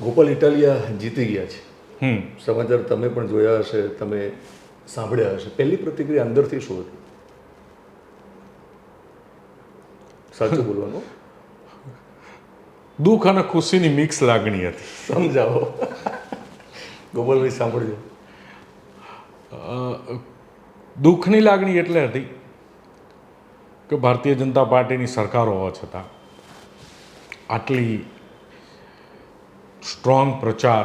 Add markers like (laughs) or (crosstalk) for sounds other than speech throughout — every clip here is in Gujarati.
ગોપાલ ઇટાલિયા જીતી ગયા છે. હમ. સમાચાર તમે પણ જોયા હશે તમે સાંભળ્યા હશે. પહેલી પ્રતિક્રિયા અંદરથી શું હતી? સાચું (laughs) બોલવાનું? દુઃખ અને ખુશીની મિક્સ લાગણી હતી. સમજાવો. ગોપાલભાઈ સાંભળજો. દુઃખની લાગણી એટલે હતી કે ભારતીય જનતા પાર્ટીની સરકાર હોવા છતાં આટલી સ્ટ્રોંગ પ્રચાર,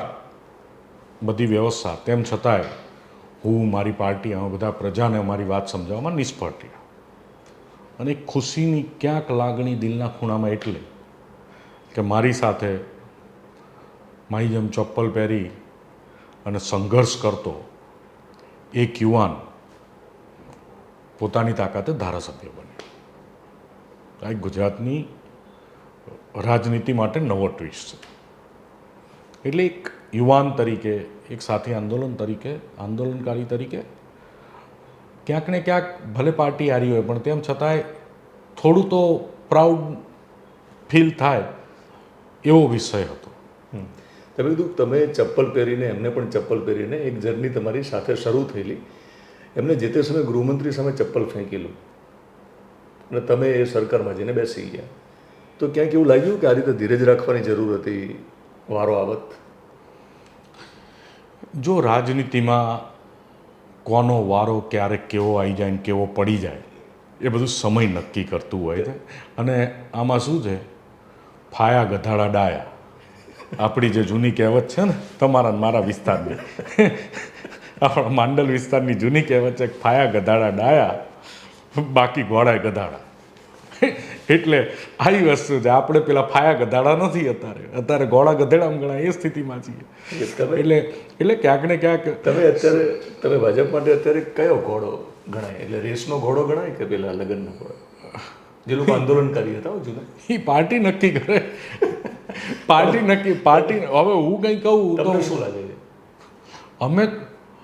બધી વ્યવસ્થા. તેમ છતાંય હું, મારી પાર્ટી અમે બધા પ્રજાને અમારી વાત સમજાવવામાં નિષ્ફળ રહ્યા. અને ખુશીની ક્યાંક લાગણી દિલના ખૂણામાં એટલે કે મારી સાથે મારી જેમ ચપ્પલ પહેરી અને સંઘર્ષ કરતો એક યુવાન પોતાની તાકાતે ધારાસભ્ય બન્યો. આ ગુજરાતની રાજનીતિ માટે નવો ટ્વિસ્ટ છે. એટલે એક યુવાન તરીકે, એક સાથી આંદોલન તરીકે, આંદોલનકારી તરીકે ક્યાંક ને ક્યાંક ભલે પાર્ટી હારી હોય, પણ તેમ છતાંય થોડું તો પ્રાઉડ ફીલ થાય એવો વિષય હતો. તમે કીધું તમે ચપ્પલ પહેરીને, એમને પણ ચપ્પલ પહેરીને એક જર્ની તમારી સાથે શરૂ થયેલી. એમને જે તે સમયે ગૃહમંત્રી સામે ચપ્પલ ફેંકેલું. અને તમે એ સરકારમાં જઈને બેસી ગયા. તો ક્યાંક એવું લાગ્યું કે આ રીતે ધીરજ રાખવાની જરૂર હતી? વારો આવત? જો રાજનીતિમાં કોનો વારો ક્યારેક કેવો આવી જાય ને કેવો પડી જાય, એ બધું સમય નક્કી કરતું હોય છે. અને આમાં શું છે? ફાયા ગધાડા ડાયા. આપણી જે જૂની કહેવત છે ને, તમારા મારા વિસ્તારની. આપણા માંડલ વિસ્તારની જૂની કહેવત છે ફાયા ગધાડા ડાયા, બાકી ઘોડાય ગધાડા. એટલે આવી વસ્તુ છે. આપણે પેલા ફાયા ગધાડા નથી અત્યારે. અત્યારે ઘોડા ગધેડા ગણાય એ સ્થિતિમાં છીએ. એટલે એટલે ક્યાંક ને ક્યાંક તમે અત્યારે તમે ભાજપ માટે અત્યારે કયો ઘોડો ગણાય? એટલે રેસનો ઘોડો ગણાય કે પેલા લગ્નનો ઘોડો? જે લોકો આંદોલનકારી હતા જુના. એ પાર્ટી નક્કી કરે. પાર્ટી નક્કી પાર્ટી હવે હું કંઈ કહું તો શું લાગે છે? અમે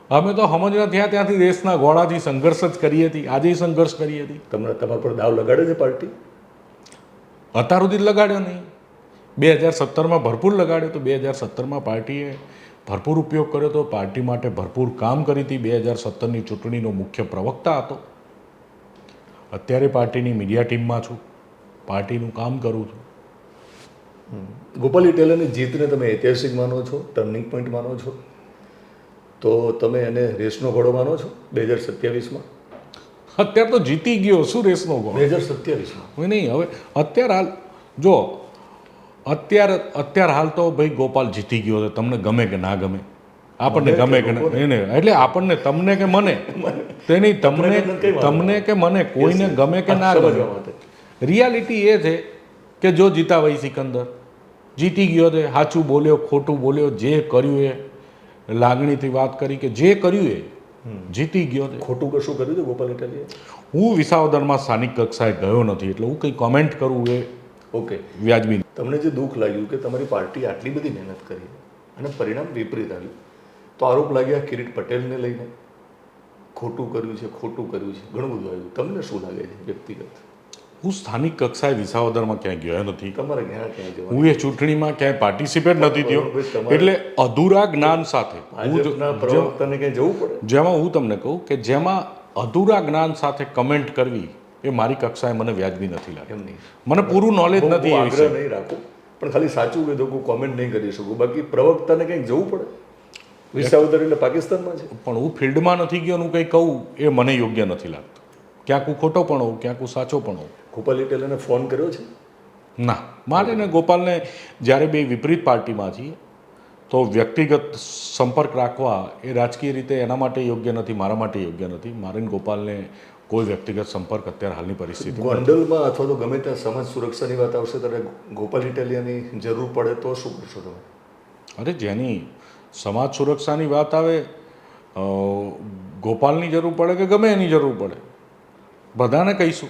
અમે તો સમજણા થયા ત્યાંથી દેશના ગોળાથી સંઘર્ષ જ કરી હતી આજે સંઘર્ષ કરી હતી. તમને તમારા પર દાવ લગાડે છે પાર્ટી? અત્યાર સુધી જ લગાડ્યો નહીં. બે હજાર સત્તરમાં ભરપૂર લગાડ્યો તો બે હજાર સત્તરમાં પાર્ટીએ ભરપૂર ઉપયોગ કર્યો તો પાર્ટી માટે ભરપૂર કામ કરી હતી. બે હજાર સત્તરની ચૂંટણીનો મુખ્ય પ્રવક્તા હતો. અત્યારે પાર્ટીની મીડિયા ટીમમાં છું. પાર્ટીનું કામ કરું છું. ગોપાલ ઇટાલિયાની જીતને તમે ઐતિહાસિક માનો છો ટર્નિંગ પોઈન્ટ માનો છો? તો તમે એને રેસનો ઘોડો માનો છો? બે હજાર સત્યાવીસમાં? અત્યારે તો જીતી ગયો શું રેસનો ઘોડો. બે હજાર સત્યાવીસમાં? હવે નહીં હવે અત્યારે હાલ જો અત્યારે અત્યારે હાલ તો ભાઈ ગોપાલ જીતી ગયો છે તમને ગમે કે ના ગમે? આપણને ગમે કે ના એને એટલે આપણને તમને કે મને? તેની તમને તમને કે મને કોઈને ગમે કે ના ગમે? રિયાલિટી એ છે કે જો જીતાભાઈ સિકંદર જીતી ગયો છે સાચું બોલ્યો ખોટું બોલ્યો જે કર્યું એ લાગણીથી વાત કરી કે જે કર્યું એ જીતી ગયો ખોટું કશું કર્યું છે ગોપાલ ઇટાલિયાએ હું વિસાવદરમાં સ્થાનિક કક્ષાએ ગયો નથી એટલે હું કંઈ કોમેન્ટ કરું એ ઓકે. વ્યાજબી. તમને જે દુઃખ લાગ્યું કે તમારી પાર્ટી આટલી બધી મહેનત કરી અને પરિણામ વિપરીત આવ્યું તો આરોપ લાગ્યા કિરીટ પટેલને લઈને. ખોટું કર્યું છે ખોટું કર્યું છે ઘણું બધું આવ્યું. તમને શું લાગે છે વ્યક્તિગત? હું સ્થાનિક કક્ષાએ વિસાવદરમાં ક્યાંય ગયો નથી. તમારે ક્યાં હું એ ચૂંટણીમાં ક્યાંય પાર્ટિસિપેટ નથી થયો. એટલે અધૂરા જ્ઞાન સાથે હું જવું પડે? જેમાં હું તમને કહું કે જેમાં અધૂરા જ્ઞાન સાથે કમેન્ટ કરવી એ મારી કક્ષાએ મને વ્યાજબી નથી લાગે મને પૂરું નોલેજ નથી નહીં રાખું. પણ ખાલી સાચું કીધું હું કોમેન્ટ નહીં કરી શકું. બાકી પ્રવક્તાને કંઈક જવું પડે? વિસાવદર એટલે પાકિસ્તાનમાં છે. પણ હું ફિલ્ડમાં નથી ગયો હું કંઈ કહું એ મને યોગ્ય નથી લાગતું. ક્યાંક હું ખોટો પણ હોઉં ક્યાંક હું સાચો પણ હોઉં. ગોપાલ ઇટાલિયાને ફોન કર્યો છે? ના. માટે ને ગોપાલને જ્યારે બે વિપરીત પાર્ટીમાં છીએ તો વ્યક્તિગત સંપર્ક રાખવા એ રાજકીય રીતે એના માટે યોગ્ય નથી મારા માટે યોગ્ય નથી. મારે ને ગોપાલને કોઈ વ્યક્તિગત સંપર્ક અત્યારે હાલની પરિસ્થિતિ ગોંડલમાં અથવા તો ગમે ત્યાં સમાજ સુરક્ષાની વાત આવશે ત્યારે ગોપાલ ઇટાલિયાની જરૂર પડે તો શું કરશો તમે? અરે જેની સમાજ સુરક્ષાની વાત આવે ગોપાલની જરૂર પડે કે ગમે એની જરૂર પડે? બધાને કહીશું.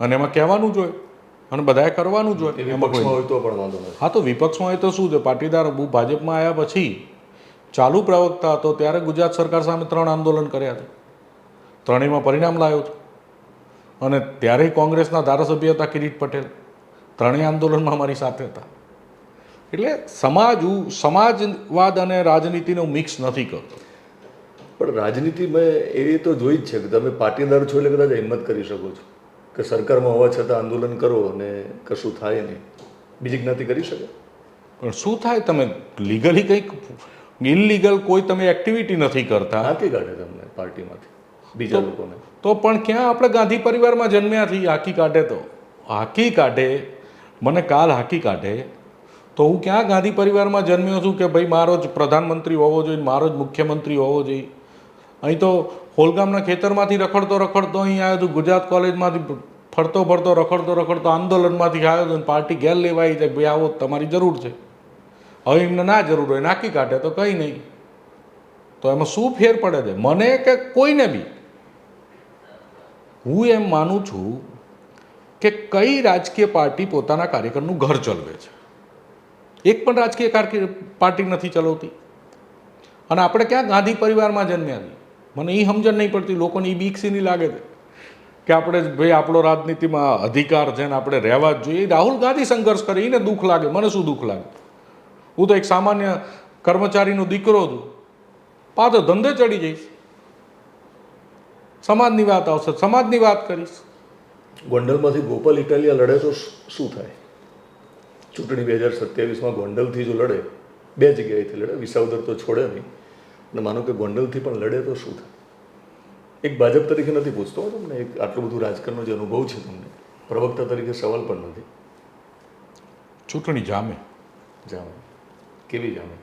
અને એમાં કહેવાનું જોઈએ અને બધાએ કરવાનું જોઈએ એમાં કોઈ હોય તો પણ વાંધો હા તો વિપક્ષમાં હોય તો શું છે? પાટીદાર ભાજપમાં આવ્યા પછી ચાલુ પ્રવક્તા હતો ત્યારે ગુજરાત સરકાર સામે ત્રણ આંદોલન કર્યા હતા. ત્રણેયમાં પરિણામ લાવ્યો હતો. અને ત્યારે કોંગ્રેસના ધારાસભ્ય હતા કિરીટ પટેલ. ત્રણેય આંદોલનમાં અમારી સાથે હતા. એટલે સમાજ સમાજવાદ અને રાજનીતિનો મિક્સ નથી કરતો. પણ રાજનીતિ મેં એ તો જોઈ જ છે કે તમે પાટીદાર છો એટલે કદાચ હિંમત કરી શકો છો. કે સરકારમાં હોવા છતાં આંદોલન કરો અને કશું થાય નહીં. બીજી જ્ઞાતિ કરી શકે? પણ શું થાય તમે લીગલી કંઈક ઇનલીગલ કોઈ તમે એક્ટિવિટી નથી કરતા? હાંકી કાઢે તમને પાર્ટીમાંથી બીજા લોકોને. તો પણ ક્યાં આપણે ગાંધી પરિવારમાં જન્મ્યા છીએ? હાકી કાઢે તો. હાકી કાઢે. મને કાલ હાકી કાઢે. તો હું ક્યાં ગાંધી પરિવારમાં જન્મ્યો છું કે ભાઈ મારો જ પ્રધાનમંત્રી હોવો જોઈએ મારો જ મુખ્યમંત્રી હોવો જોઈએ? અહીં તો હોલગામના ખેતરમાંથી રખડતો રખડતો અહીં આવ્યો હતો ગુજરાત કોલેજમાંથી ફરતો ફરતો રખડતો રખડતો આંદોલનમાંથી આવ્યો હતો પાર્ટી ગેર લેવા આવી જાય ભાઈ આવો તમારી જરૂર છે. હવે એમને ના જરૂર હોય, નાખી કાઢે તો કંઈ નહીં. તો એમાં શું ફેર પડે છે? મને કે કોઈને બી? હું એમ માનું છું કે કઈ રાજકીય પાર્ટી પોતાના કાર્યકરનું ઘર ચલાવે છે. એક પણ રાજકીય પાર્ટી નથી ચલાવતી. અને આપણે ક્યાં ગાંધી પરિવારમાં જન્મ્યા છીએ? મને એ સમજણ નહીં પડતી, લોકોને એ બીકસીની લાગે છે. કે આપણે ભાઈ આપણો રાજનીતિમાં અધિકાર છે ને આપણે રહેવા જ જોઈએ, રાહુલ ગાંધી સંઘર્ષ કરે એને દુઃખ લાગે. મને શું દુઃખ લાગે? હું તો એક સામાન્ય કર્મચારીનો દીકરો છું. પાછો ધંધે ચડી જઈશ. સમાજની વાત આવશે, સમાજની વાત કરીશ. ગોંડલમાંથી ગોપાલ ઇટાલિયા લડે તો શું થાય? ચૂંટણી બે હજાર સત્યાવીસમાં ગોંડલથી જો લડે, બે જગ્યાએથી લડે, વિસાવદર તો છોડે નહીં. અને માનો કે ગોંડલથી પણ લડે તો શું થાય? એક ભાજપ તરીકે નથી પૂછતો તમને એક આટલું બધું રાજકારણનો જે અનુભવ છે તમને પ્રવક્તા તરીકે સવાલ પણ નથી. ચૂંટણી જામે. જામે. કેવી જામે?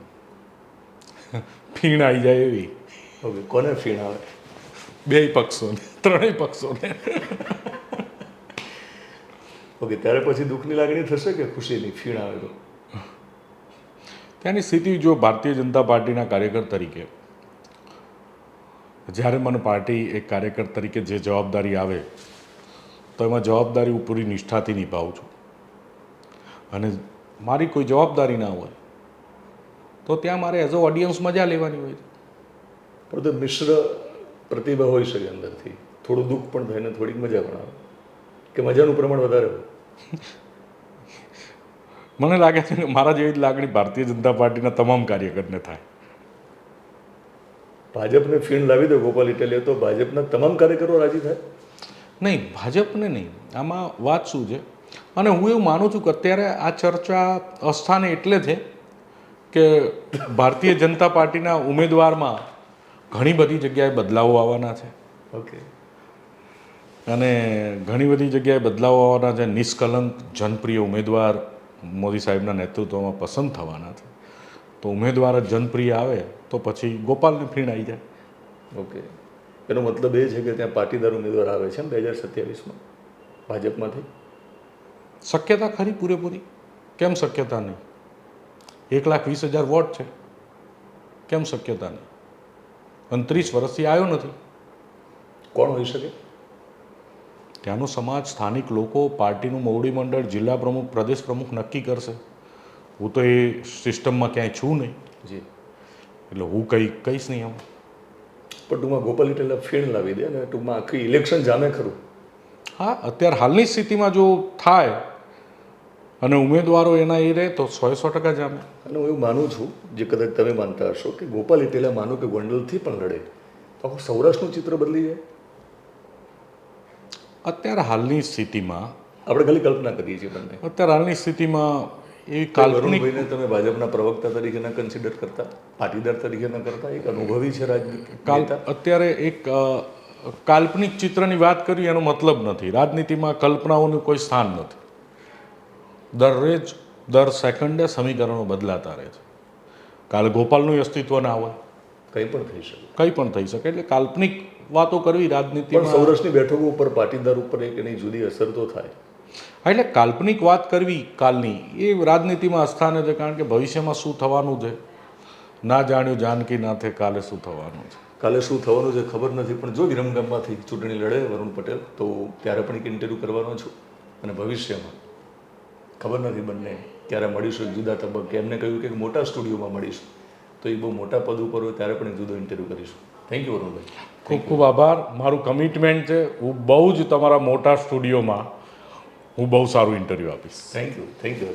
ફીણ આવી જાય એવી. ઓકે કોને ફીણ આવે? બે પક્ષોને ત્રણેય પક્ષોને. ઓકે ત્યારે પછી દુઃખની લાગણી થશે કે ખુશીની ફીણ આવે તો? ત્યાંની સ્થિતિ જો ભારતીય જનતા પાર્ટીના કાર્યકર તરીકે જ્યારે મને પાર્ટી એક કાર્યકર તરીકે જે જવાબદારી આવે તો એમાં જવાબદારી હું પૂરી નિષ્ઠાથી નિભાવું છું. અને મારી કોઈ જવાબદારી ના હોય તો ત્યાં મારે એઝ અ ઓડિયન્સ મજા લેવાની હોય છે. પણ તો મિશ્ર પ્રતિભા હોઈ શકે અંદરથી. થોડું દુઃખ પણ થાય ને થોડીક મજા પણ આવે. કે મજાનું પ્રમાણ વધારે હોય. મને લાગે છે કે મારા જેવી જ લાગણી ભારતીય જનતા પાર્ટીના તમામ કાર્યકરને થાય. ભાજપને ફીણ લાવી દો ગોપાલ ઇટાલિયા તો ભાજપના તમામ કાર્યકરો રાજી થાય. નહીં ભાજપને નહીં. આમાં વાત શું છે? અને હું એવું માનું છું કે અત્યારે આ ચર્ચા અસ્થાને એટલે છે કે ભારતીય જનતા પાર્ટીના ઉમેદવારમાં ઘણી બધી જગ્યાએ બદલાવો આવવાના છે. ઓકે અને ઘણી બધી જગ્યાએ બદલાવો આવવાના છે. નિષ્કલંક જનપ્રિય ઉમેદવાર મોદી સાહેબના નેતૃત્વમાં પસંદ થવાના છે. તો ઉમેદવાર જ જનપ્રિય આવે તો પછી ગોપાલને ફીણ આવી જાય. ઓકે. એનો મતલબ એ છે કે ત્યાં પાટીદાર ઉમેદવાર આવે છે બે હજાર સત્યાવીસમાં? ભાજપમાંથી? શક્યતા ખરી પૂરેપૂરી? કેમ શક્યતા નહીં? એક લાખ વીસ હજાર વોટ છે. કેમ શક્યતા નહીં? અને ત્રીસ વર્ષથી આવ્યો નથી. કોણ હોઈ શકે? ત્યાંનો સમાજ સ્થાનિક લોકો પાર્ટીનું મોવડી મંડળ જિલ્લા પ્રમુખ પ્રદેશ પ્રમુખ નક્કી કરશે. હું તો એ સિસ્ટમમાં ક્યાંય છું નહીં. જી. એટલે હું કંઈ કહીશ નહીં આમ. પણ ટૂંકમાં ગોપાલ ઇટાલિયા ફીણ લાવી દે અને ટૂંકમાં આખી ઇલેક્શન જામે ખરું. હા અત્યારે હાલની સ્થિતિમાં જો થાય અને ઉમેદવારો એના એ રહે તો સો સો ટકા જામે. અને હું એવું માનું છું જે કદાચ તમે માનતા હશો કે ગોપાલ ઇટેલા માનો કે ગોંડલથી પણ લડે. તો આખું સૌરાષ્ટ્રનું ચિત્ર બદલી જાય. અત્યારે હાલની સ્થિતિમાં આપણે ખાલી કલ્પના કરીએ છીએ બંને. અત્યારે હાલની સ્થિતિમાં એવી કાલ્પનિક તમે ભાજપના પ્રવક્તા તરીકે ન કન્સિડર કરતા? પાટીદાર તરીકે ન કરતા? એક અનુભવી છે રાજનીતિ અત્યારે એક કાલ્પનિક ચિત્રની વાત કરી એનો મતલબ નથી. રાજનીતિમાં કલ્પનાઓનું કોઈ સ્થાન નથી. દરરોજ દર સેકન્ડે સમીકરણો બદલાતા રહે છે. કાલે ગોપાલનું અસ્તિત્વ ના હોય. કંઈ પણ થઈ શકે. કંઈ પણ થઈ શકે. એટલે કાલ્પનિક વાતો કરવી રાજનીતિ સૌરાષ્ટ્રની બેઠકો ઉપર પાટીદાર ઉપર એક એની જુદી અસર તો થાય. એટલે કાલ્પનિક વાત કરવી કાલની એ રાજનીતિમાં અસ્થાને છે કારણ કે ભવિષ્યમાં શું થવાનું છે? ના જાણ્યું જાનકી ના થે કાલે શું થવાનું છે? કાલે શું થવાનું છે ખબર નથી પણ જો વિરમગામમાંથી ચૂંટણી લડે વરુણ પટેલ તો ત્યારે પણ એક ઇન્ટરવ્યૂ કરવાનો છું. અને ભવિષ્યમાં ખબર નથી બંને ક્યારે મળીશું એક જુદા તબક્કે. એમને કહ્યું કે મોટા સ્ટુડિયોમાં મળીશું. તો એ બહુ મોટા પદ ઉપર હોય ત્યારે પણ જુદો ઇન્ટરવ્યૂ કરીશું. થેન્ક યુ વરુણભાઈ. ખૂબ ખૂબ આભાર. મારું કમિટમેન્ટ છે હું બહુ જ તમારા મોટા સ્ટુડિયોમાં હું બહુ સારું ઇન્ટરવ્યૂ આપીશ. Thank you thank you